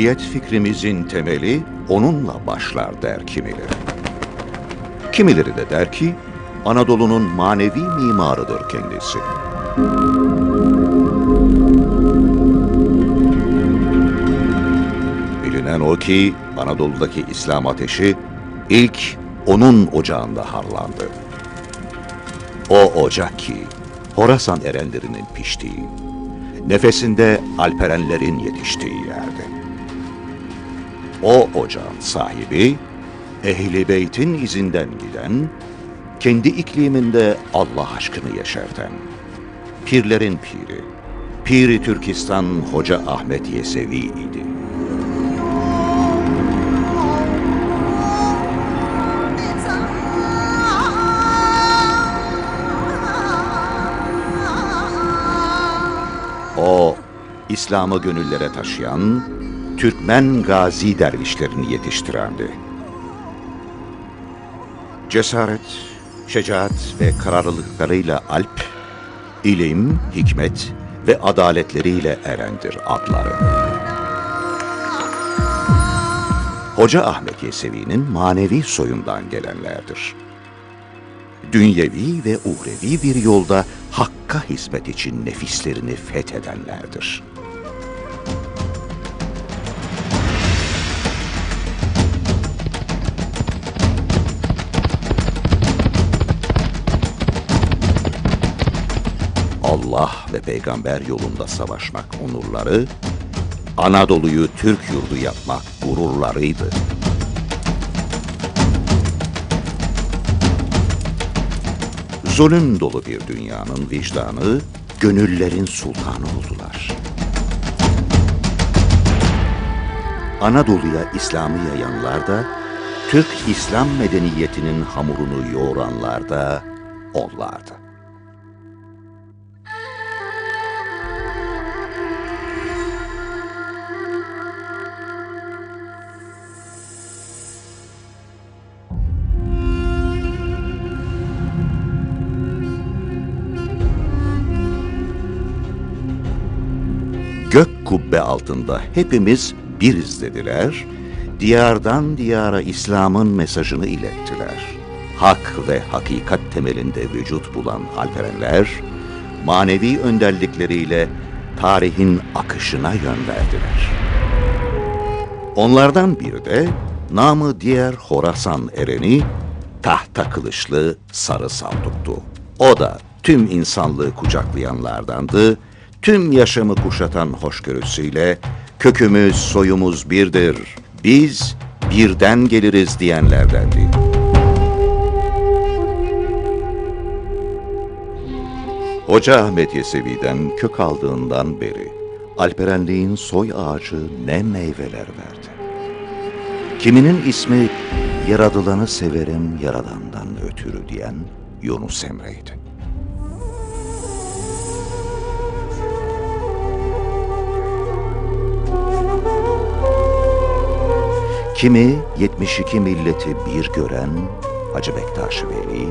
medeniyet fikrimizin temeli onunla başlar der kimileri. Kimileri de der ki, Anadolu'nun manevi mimarıdır kendisi. Bilinen o ki Anadolu'daki İslam ateşi ilk onun ocağında harlandı. O ocak ki Horasan erenlerinin piştiği, nefesinde alperenlerin yetiştiği yerde. O ocağın sahibi, Ehli Beyt'in izinden giden, kendi ikliminde Allah aşkını yeşerten, pirlerin piri, Piri Türkistan Hoca Ahmet Yesevi idi. O, İslam'ı gönüllere taşıyan, Türkmen gazi dervişlerini yetiştirendi. Cesaret, şecaat ve kararlılıklarıyla Alp, ilim, hikmet ve adaletleriyle erendir adları. Hoca Ahmet Yesevi'nin manevi soyundan gelenlerdir. Dünyevi ve uhrevi bir yolda Hakk'a hizmet için nefislerini fethedenlerdir. Allah ve peygamber yolunda savaşmak onurları, Anadolu'yu Türk yurdu yapmak gururlarıydı. Zulüm dolu bir dünyanın vicdanı, gönüllerin sultanı oldular. Anadolu'ya İslam'ı yayanlar da, Türk İslam medeniyetinin hamurunu yoğuranlar da onlardı. Kubbe altında hepimiz biriz dediler, diyardan diyara İslam'ın mesajını ilettiler. Hak ve hakikat temelinde vücut bulan alperenler, manevi önderlikleriyle tarihin akışına yön verdiler. Onlardan biri de namı diğer Horasan ereni tahta kılıçlı Sarı Saltuk'tu. O da tüm insanlığı kucaklayanlardandı, tüm yaşamı kuşatan hoşgörüsüyle kökümüz soyumuz birdir, biz birden geliriz diyenlerdendi. Hoca Ahmet Yesevi'den kök aldığından beri Alperenliğin soy ağacı ne meyveler verdi. Kiminin ismi yaradılanı severim yaradandan ötürü diyen Yunus Emre'ydi. Kimi 72 milleti bir gören Hacı Bektaş Veli,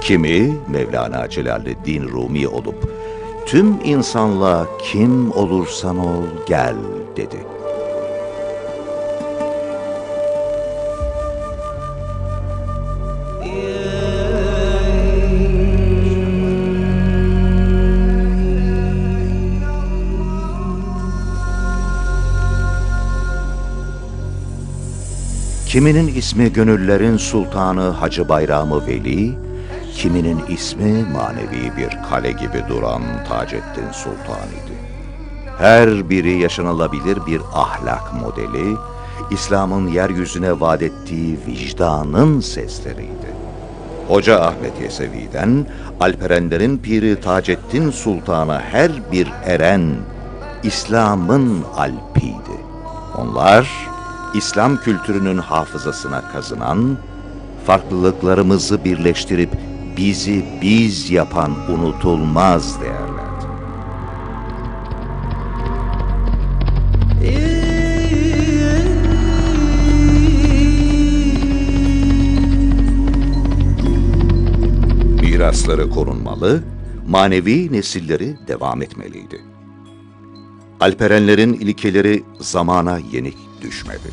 kimi Mevlana Celaleddin Rumi olup tüm insanlığa kim olursan ol gel dedi. Kiminin ismi gönüllerin sultanı Hacı Bayramı Veli, kiminin ismi manevi bir kale gibi duran Taceddin Sultan idi. Her biri yaşanılabilir bir ahlak modeli, İslam'ın yeryüzüne vaat ettiği vicdanın sesleriydi. Hoca Ahmet Yesevi'den Alperenlerin piri Taceddin Sultan'a her bir eren İslam'ın alpiydi. Onlar İslam kültürünün hafızasına kazınan, farklılıklarımızı birleştirip bizi biz yapan unutulmaz değerlerdi. Mirasları korunmalı, manevi nesilleri devam etmeliydi. Alperenlerin ilkeleri zamana yenik düşmedi.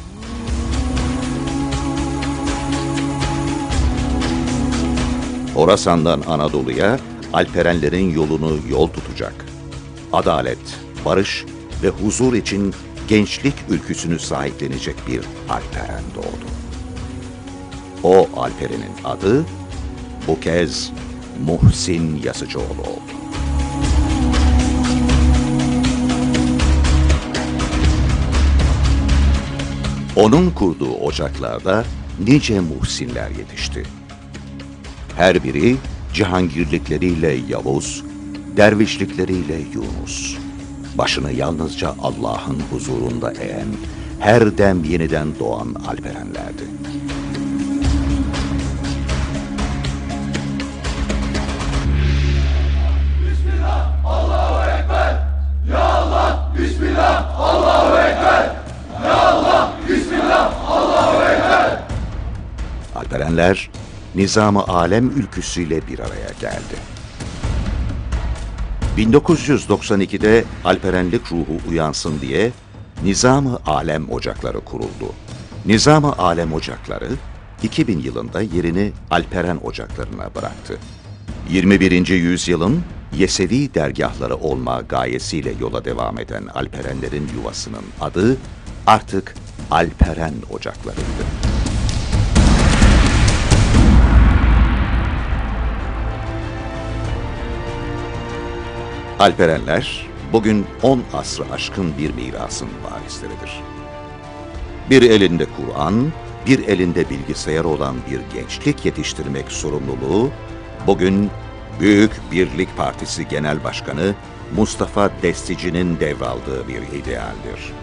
Horasan'dan Anadolu'ya Alperenlerin yolunu yol tutacak. Adalet, barış ve huzur için gençlik ülküsünü sahiplenecek bir Alperen doğdu. O Alperen'in adı bu kez Muhsin Yasıcıoğlu oldu. Onun kurduğu ocaklarda nice muhsinler yetişti. Her biri cihangirlikleriyle Yavuz, dervişlikleriyle Yunus. Başını yalnızca Allah'ın huzurunda eğen, her dem yeniden doğan alperenlerdi. Nizamı alem ülküsüyle bir araya geldi. 1992'de Alperenlik ruhu uyansın diye Nizamı Alem Ocakları kuruldu. Nizamı Alem Ocakları 2000 yılında yerini Alperen Ocaklarına bıraktı. 21. yüzyılın Yesevi dergahları olma gayesiyle yola devam eden Alperenlerin yuvasının adı artık Alperen Ocakları'ydı. Alperenler bugün 10 asrı aşkın bir mirasın varisleridir. Bir elinde Kur'an, bir elinde bilgisayar olan bir gençlik yetiştirmek sorumluluğu bugün Büyük Birlik Partisi Genel Başkanı Mustafa Destici'nin devraldığı bir idealdir.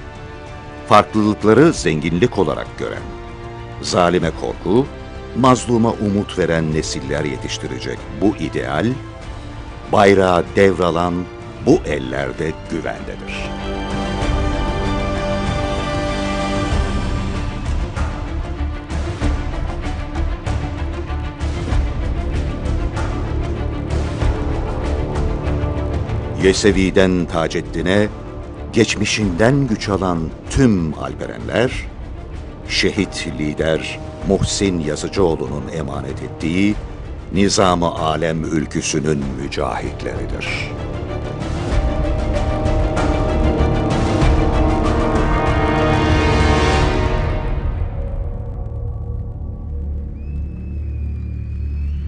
Farklılıkları zenginlik olarak gören, zalime korku, mazluma umut veren nesiller yetiştirecek bu ideal, bayrağı devralan bu ellerde güvendedir. Yesevi'den Taceddin'e, geçmişinden güç alan tüm Alperenler, şehit lider Muhsin Yazıcıoğlu'nun emanet ettiği Nizam-ı Alem ülküsünün mücahitleridir.